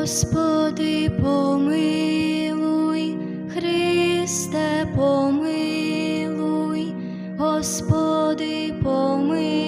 Господи, помилуй, Христе, помилуй, Господи, помилуй,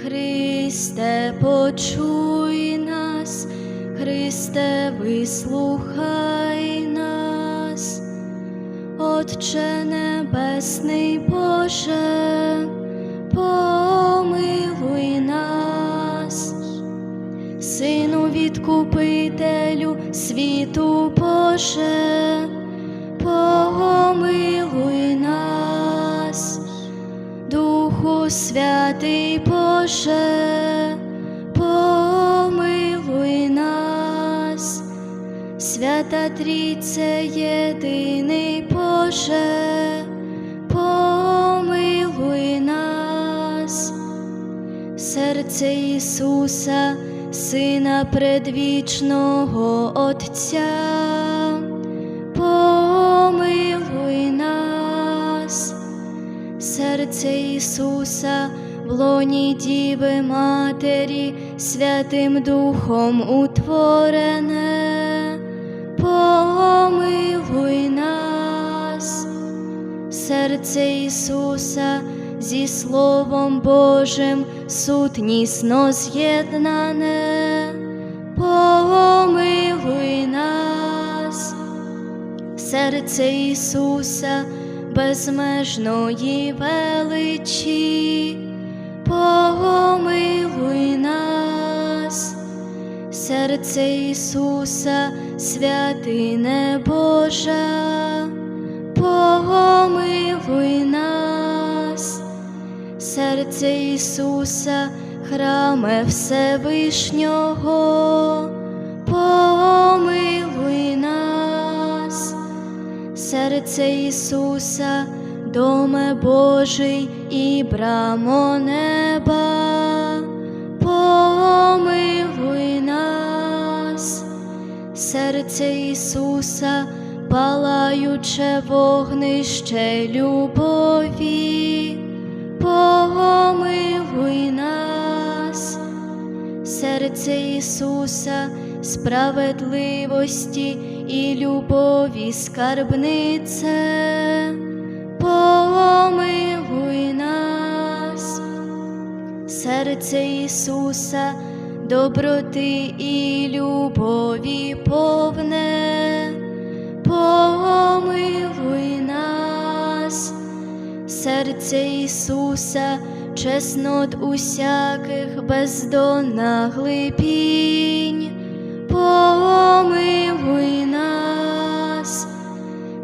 Христе, почуй нас, Христе, вислухай нас, Отче Небесний Боже, відкупителю світу Боже, помилуй нас, Духу Святий Боже, помилуй нас, Свята Трійце єдиний Боже, помилуй нас. Серце Ісуса, Сина предвічного Отця, помилуй нас, серце Ісуса, в лоні Діви Матері, Святим Духом утворене, помилуй нас. Серце Ісуса зі Словом Божим сутнісно з'єднане, помилуй нас, серце Ісуса безмежної величі, помилуй нас, серце Ісуса, святине Божа. Помилуй нас, серце Ісуса, храме Всевишнього, помилуй нас, серце Ісуса, доме Божий і брамо неба, помилуй нас, серце Ісуса, палаюче вогнище любові, помилуй нас, серце Ісуса, справедливості і любові скарбнице, помилуй нас, серце Ісуса, доброти і любові повне. Помилуй нас, серце Ісуса, чеснот усяких бездонна глибінь, помилуй нас,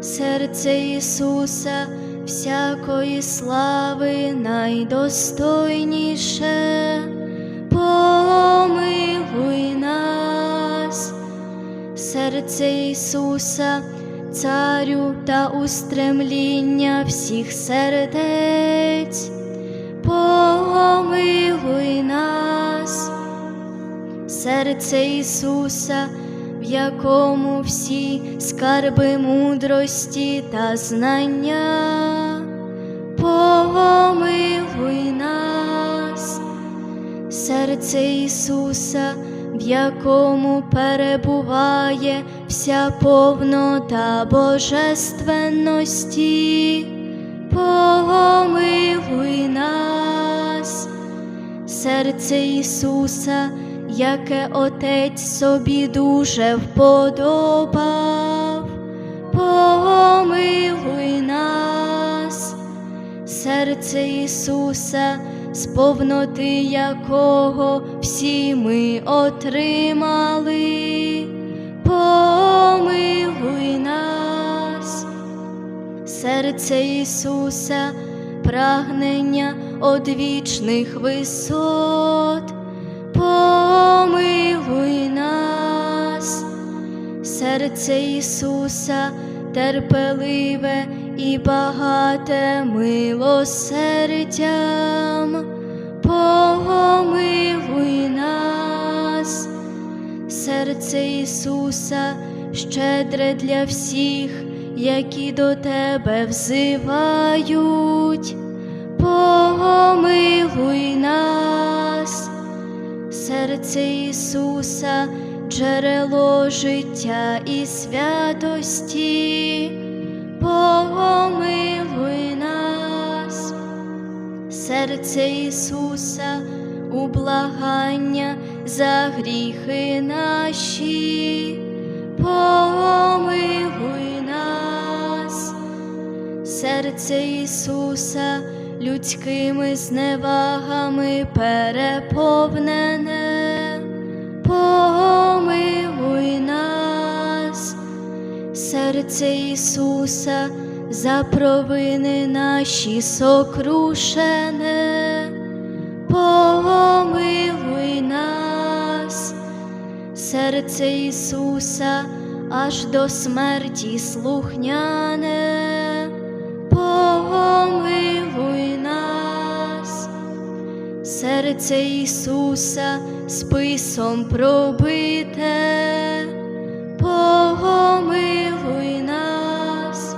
серце Ісуса, всякої слави найдостойніше, помилуй нас. Серце Ісуса, Царю та устремління всіх сердець, помилуй нас, серце Ісуса, в якому всі скарби мудрості та знання, помилуй нас, серце Ісуса в якому перебуває вся повнота божественності, помилуй нас, серце Ісуса, яке Отець собі дуже вподобав, помилуй нас, серце Ісуса з повноти якого всі ми отримали, помилуй нас, серце Ісуса, прагнення одвічних висот, помилуй нас, серце Ісуса, терпеливе і багате милосердям, помилуй нас, серце Ісуса, щедре для всіх, які до Тебе взивають, помилуй нас, серце Ісуса, джерело життя і святості, помилуй нас, серце Ісуса, у благання за гріхи наші, помилуй нас, серце Ісуса, людськими зневагами переповнене, помилуй нас, серце Ісуса, за провини наші сокрушене, нас, серце Ісуса, аж до смерті слухняне, помилуй нас, серце Ісуса, списом пробите, помилуй нас,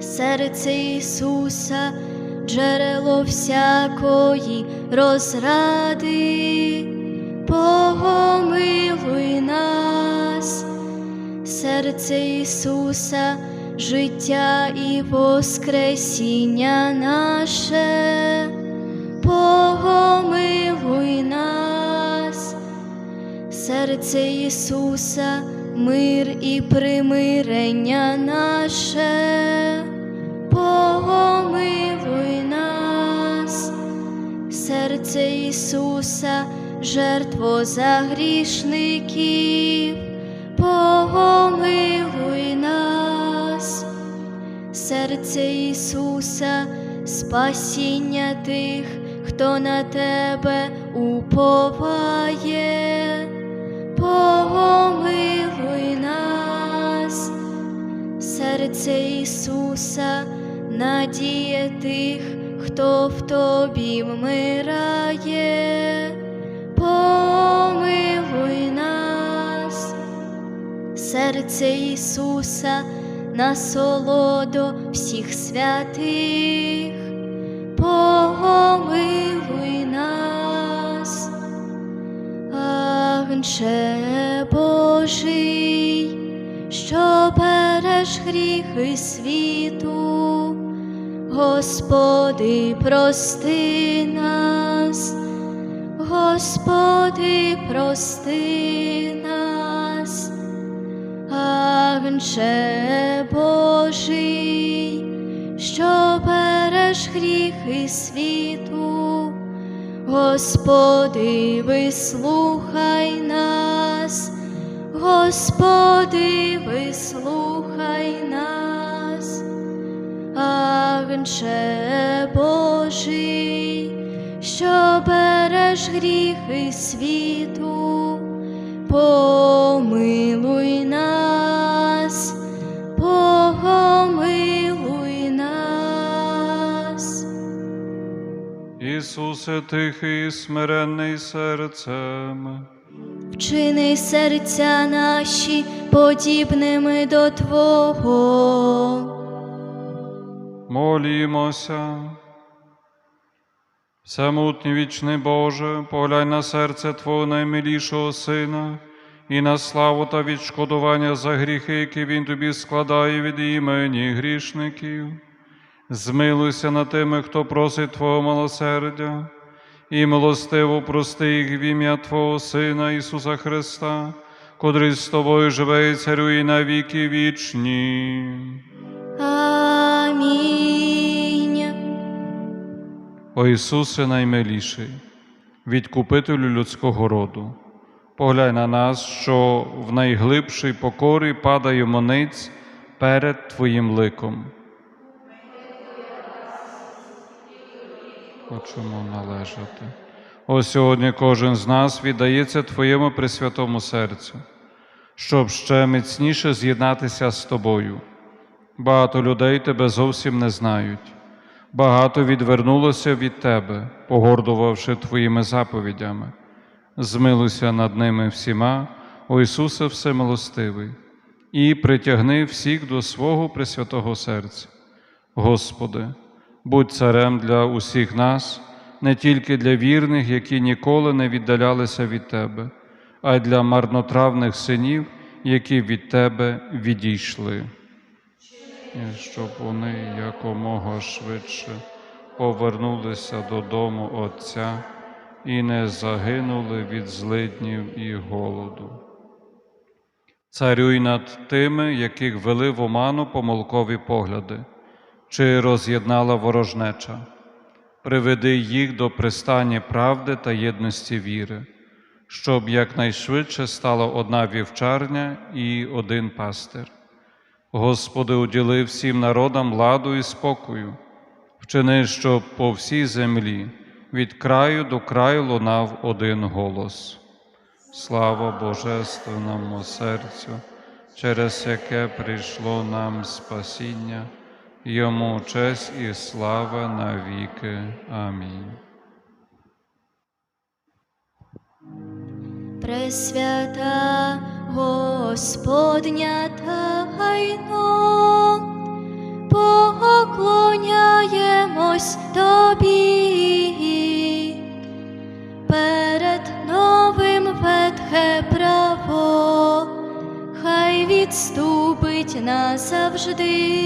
серце Ісуса, джерело всякої розради, помилуй нас, серце Ісуса, життя і воскресіння наше, помилуй нас, серце Ісуса, мир і примирення наше, помилуй нас, серце Ісуса, жертво за грішників, помилуй нас, серце Ісуса, спасіння тих, хто на тебе уповає, помилуй нас, серце Ісуса, надія тих, хто в тобі вмирає, серце Ісуса, насолодо всіх святих, помилуй нас, Агнче Божий, що береш гріхи світу, Господи, прости нас, Господи, прости нас, Агнче Божий, що береш гріхи світу, Господи, вислухай нас, Господи, вислухай нас, Агнче Божий, що береш гріхи світу, помилуй нас, помилуй нас. Ісусе тихий, і смиренний серцем, Вчини серця наші подібними до Твого. молімося. Всемутній вічний Боже, поглянь на серце Твого наймилішого Сина і на славу та відшкодування за гріхи, які Він тобі складає від імені грішників. Змилуйся над тими, хто просить Твого милосердя, і милостиво прости їх в ім'я Твого Сина Ісуса Христа, котрий з тобою живе і царює на віки вічні. О Ісусе наймиліший, відкупителю людського роду, поглянь на нас, що в найглибшій покорі падаємо ниць перед Твоїм ликом. Хочемо належати. О сьогодні кожен з нас віддається Твоєму Пресвятому серцю, щоб ще міцніше з'єднатися з Тобою. Багато людей Тебе зовсім не знають. Багато відвернулося від Тебе, погордувавши Твоїми заповідями. Змилуйся над ними всіма, о Ісусе Всемилостивий, і притягни всіх до свого Пресвятого серця. Господи, будь царем для усіх нас, не тільки для вірних, які ніколи не віддалялися від Тебе, а й для марнотравних синів, які від Тебе відійшли. Щоб вони якомога швидше повернулися додому Отця і не загинули від злиднів і голоду. Царюй над тими, яких вели в оману помилкові погляди, чи роз'єднала ворожнеча. Приведи їх до пристання правди та єдності віри, щоб якнайшвидше стала одна вівчарня і один пастир. Господи, уділи всім народам ладу і спокою, вчини, щоб по всій землі від краю до краю лунав один голос. Слава Божественному серцю, через яке прийшло нам спасіння, йому честь і слава навіки. Амінь. Пресвята Господня тайно, поклоняємось тобі, перед новим ветхе право, хай відступить назавжди.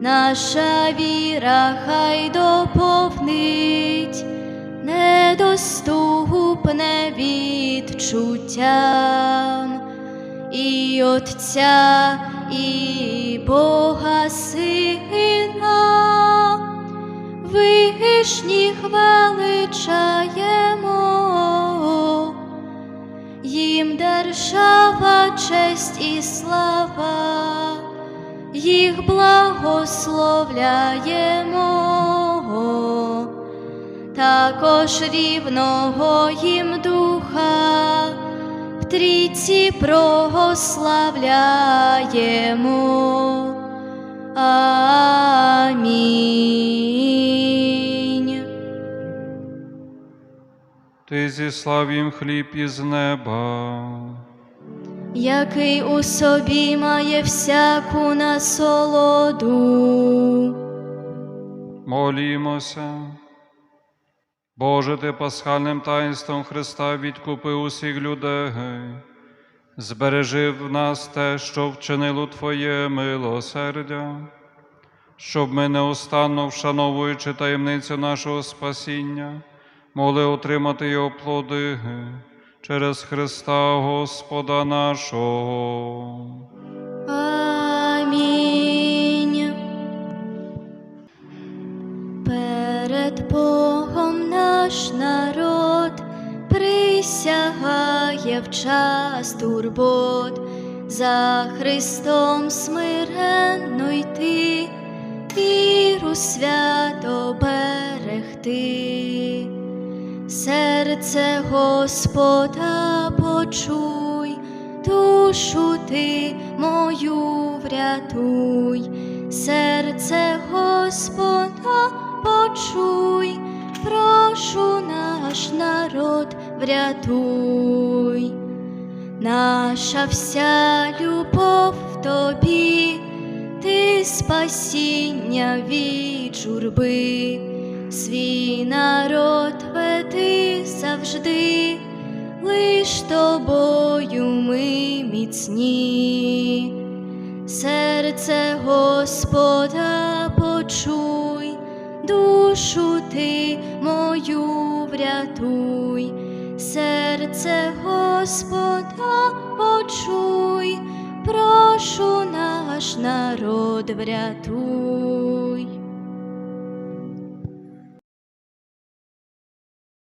Наша віра хай доповнить. Недоступне відчуттям Отця, і Бога Сина, вишніх величаємо, їм держава, честь і слава. Їх благословляємо, також рівного їм трійці прославляємо. Амінь. Ти зіслав їм хліб із неба. який у собі має всяку насолоду. Молімося. Боже, ти пасхальним таїнством Христа відкупив усіх людей. Збережи в нас те, що вчинило Твоє милосердя, щоб ми неустанно вшановуючи таємницю нашого спасіння, могли отримати його плоди через Христа Господа нашого. Перед Богом наш народ. Присягає в час турбот, за Христом смиренно йти, віру свято берегти. Серце Господа почуй, душу ти мою врятуй, серце Господа почуй, прошу наш народ врятуй. Наша вся любов в тобі, ти спасіння від журби, свій народ веди завжди, лиш тобою ми міцні. Серце Господа почуй, душу ти мою врятуй, серце Господа почуй, прошу наш народ врятуй.